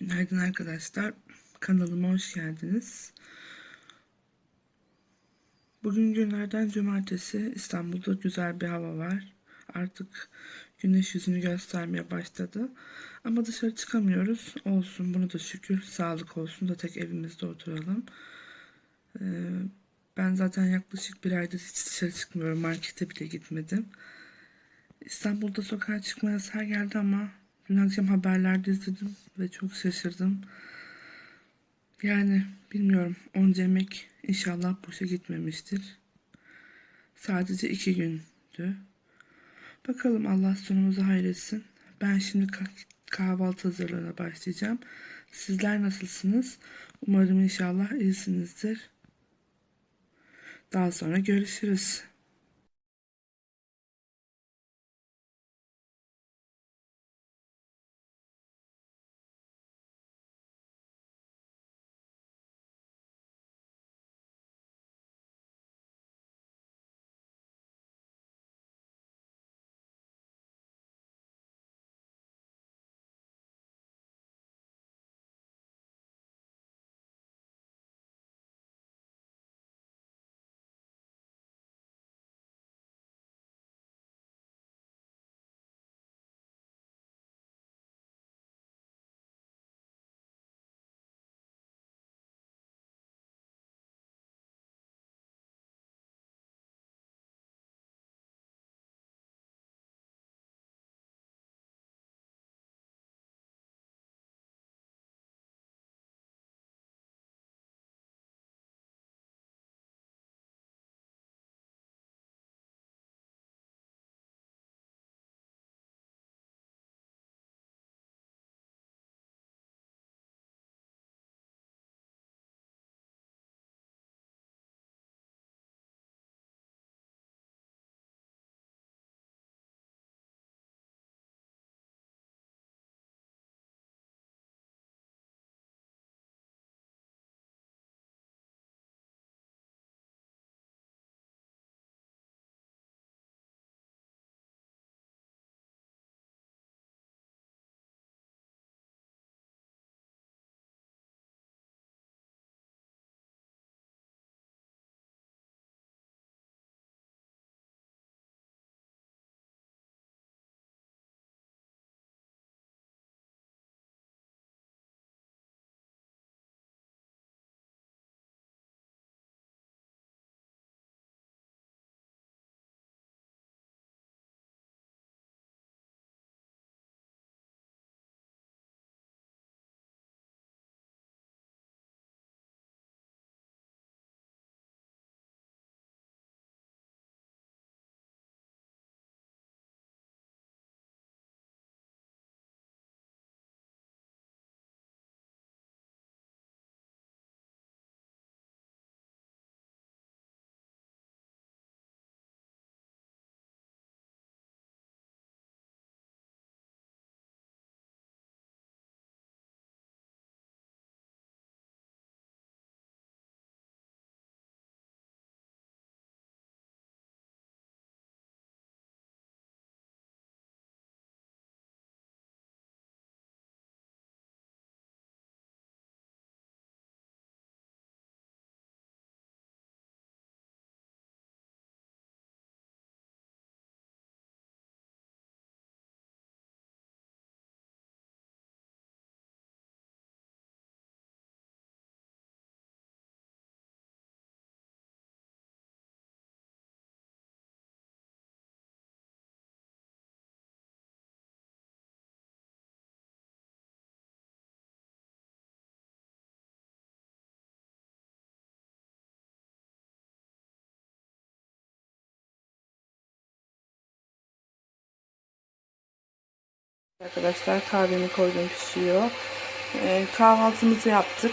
Günaydın arkadaşlar. Kanalıma hoş geldiniz. Bugün günlerden cumartesi. İstanbul'da güzel bir hava var. Artık güneş yüzünü göstermeye başladı. Ama dışarı çıkamıyoruz. Olsun bunu da şükür. Sağlık olsun da tek evimizde oturalım. Ee, ben zaten yaklaşık bir aydır hiç dışarı çıkmıyorum. Markete bile gitmedim. İstanbul'da sokağa çıkma yasağı geldi ama dün akşam haberlerde izledim ve çok şaşırdım. Yani bilmiyorum onca emek inşallah boşa gitmemiştir. Sadece iki gündü. Bakalım Allah sonumuzu hayretsin. Ben şimdi kah- kahvaltı hazırlığına başlayacağım. Sizler nasılsınız? Umarım inşallah iyisinizdir. Daha sonra görüşürüz. Arkadaşlar kahvemi koydum pişiyor. Ee, kahvaltımızı yaptık.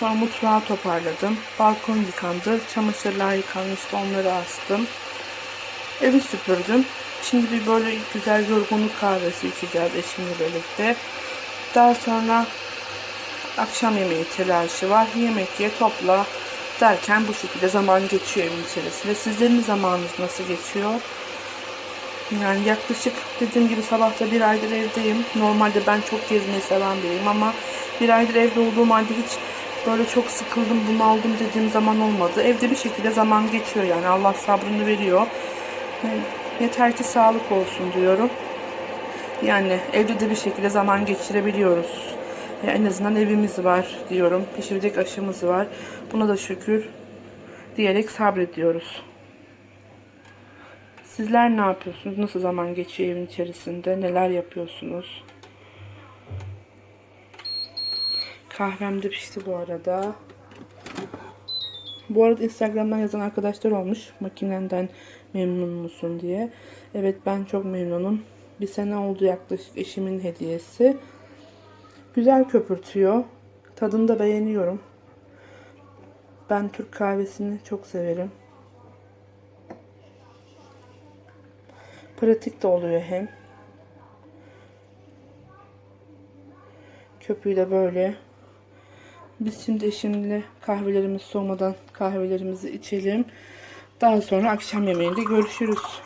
Sonra mutfağı toparladım. Balkon yıkandı. Çamaşırlar yıkanmıştı. Onları astım. Evi süpürdüm. Şimdi bir böyle güzel yorgunluk kahvesi içeceğiz eşimle birlikte. Daha sonra akşam yemeği telaşı var. Yemek ye topla derken bu şekilde zaman geçiyor evin içerisinde. Sizlerin zamanınız nasıl geçiyor? Yani yaklaşık dediğim gibi sabahta bir aydır evdeyim. Normalde ben çok gezmeyi seven biriyim ama bir aydır evde olduğum halde hiç böyle çok sıkıldım, bunaldım dediğim zaman olmadı. Evde bir şekilde zaman geçiyor yani Allah sabrını veriyor. Yani yeter ki sağlık olsun diyorum. Yani evde de bir şekilde zaman geçirebiliyoruz. Ya en azından evimiz var diyorum. Pişirecek aşımız var. Buna da şükür diyerek sabrediyoruz. Sizler ne yapıyorsunuz? Nasıl zaman geçiyor evin içerisinde? Neler yapıyorsunuz? Kahvem de pişti bu arada. Bu arada Instagram'dan yazan arkadaşlar olmuş. Makinenden memnun musun diye. Evet ben çok memnunum. Bir sene oldu yaklaşık eşimin hediyesi. Güzel köpürtüyor. Tadını da beğeniyorum. Ben Türk kahvesini çok severim. Pratik de oluyor hem. Köpüğü de böyle. Biz şimdi eşimle kahvelerimiz soğumadan kahvelerimizi içelim. Daha sonra akşam yemeğinde görüşürüz.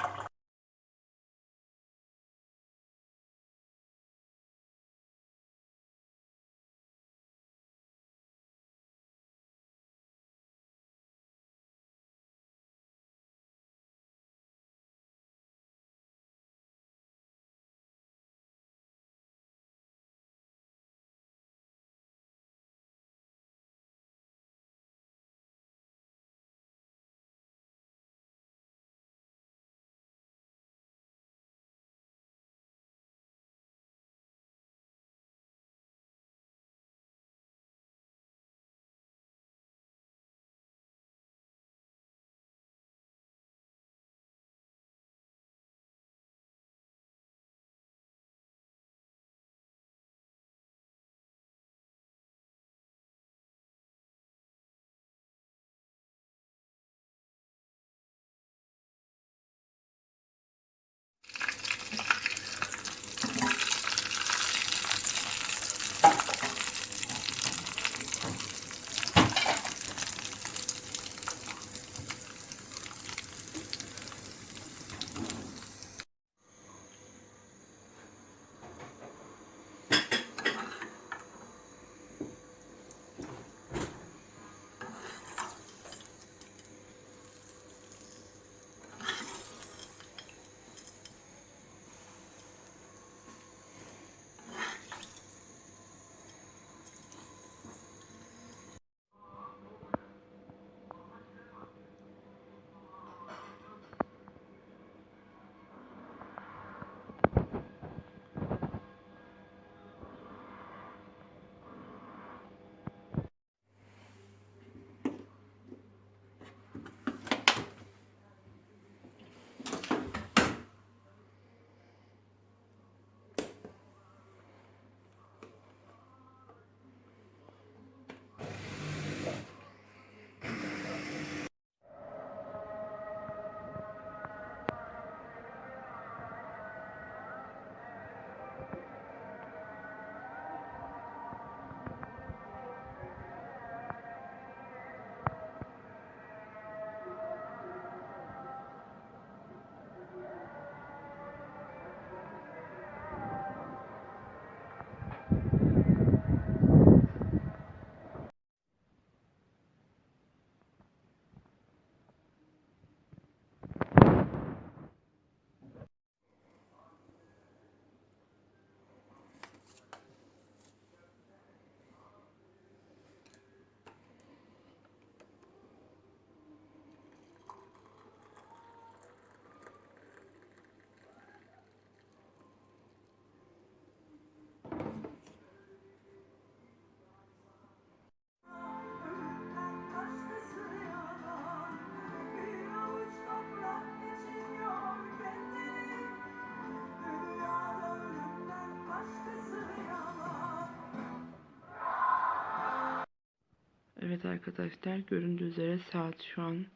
Evet arkadaşlar göründüğü üzere saat şu an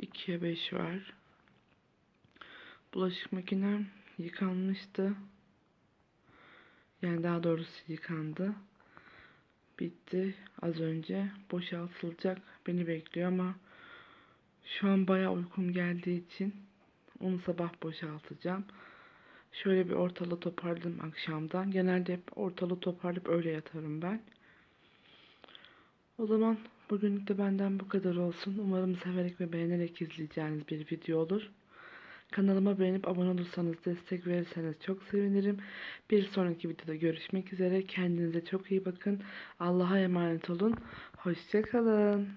2'ye 5 var. Bulaşık makinem yıkanmıştı. Yani daha doğrusu yıkandı. Bitti az önce. Boşaltılacak. Beni bekliyor ama şu an bayağı uykum geldiği için Onu sabah boşaltacağım. Şöyle bir ortalığı toparladım akşamdan. Genelde hep ortalığı toparlayıp öyle yatarım ben. O zaman bugünlük de benden bu kadar olsun. Umarım severek ve beğenerek izleyeceğiniz bir video olur. Kanalıma beğenip abone olursanız, destek verirseniz çok sevinirim. Bir sonraki videoda görüşmek üzere. Kendinize çok iyi bakın. Allah'a emanet olun. Hoşçakalın.